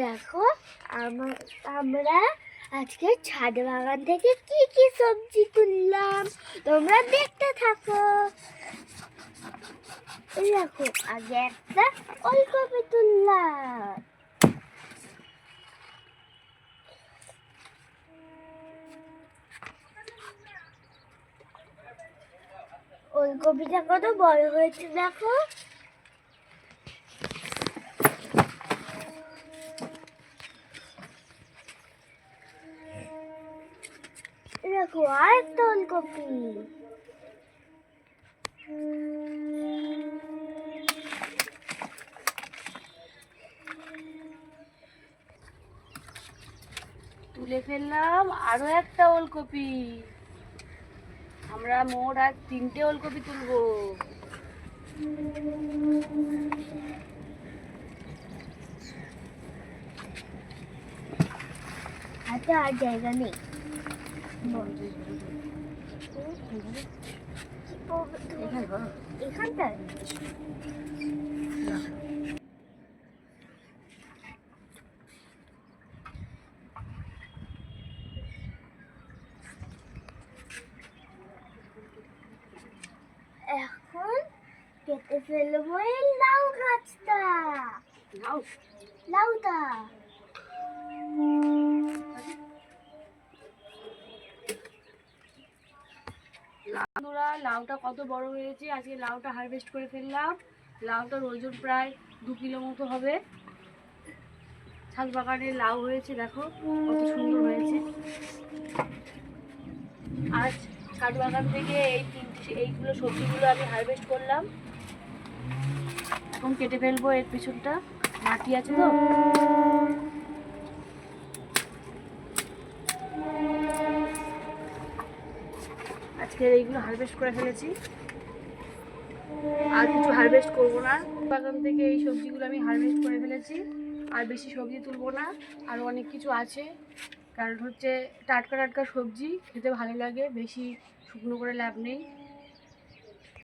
দেখো আমার আজকে ছাদ বাগান থেকে কি কি সবজি তুললাম, তোমরা দেখতে থাকো। দেখো, আগে একটা ওলকপি তুললাম। ওলকপিটা কত বড় হয়েছে দেখো। দেখো আর একটা ওলকপি তুলে ফেললাম আরও একটা ওলকপি আমরা মোট আর তিনটে ওলকপি তুলবো। হাতে আর জায়গা নেই। এখানটায় এখন কেটে ফেলব এই লাউ গাছটা নাও লাউটা লাউটা কত বড় হয়েছে? আজকে লাউটা হারভেস্ট করে ফেললাম। লাউটার ওজন প্রায় দু কিলো মতো হবে। ছাদ বাগানে লাউ হয়েছে, দেখো, কত সুন্দর হয়েছে। আজ ছাদ বাগান থেকে এই তিনটে, এইগুলো সবজিগুলো আমি হারভেস্ট করলাম। এখন কেটে ফেলব এর পিছনটা। মাটি আছে তো? আজকে এইগুলো হারভেস্ট করে ফেলেছি। আর কিছু হারভেস্ট করব না। বাগান থেকে এই সবজিগুলো আমি হারভেস্ট করে ফেলেছি। আর বেশি সবজি তুলব না। আর অনেক কিছু আছে। কারণ হচ্ছে টাটকা টাটকা সবজি খেতে ভালো লাগে। বেশি শুকনো করে লাভ নেই।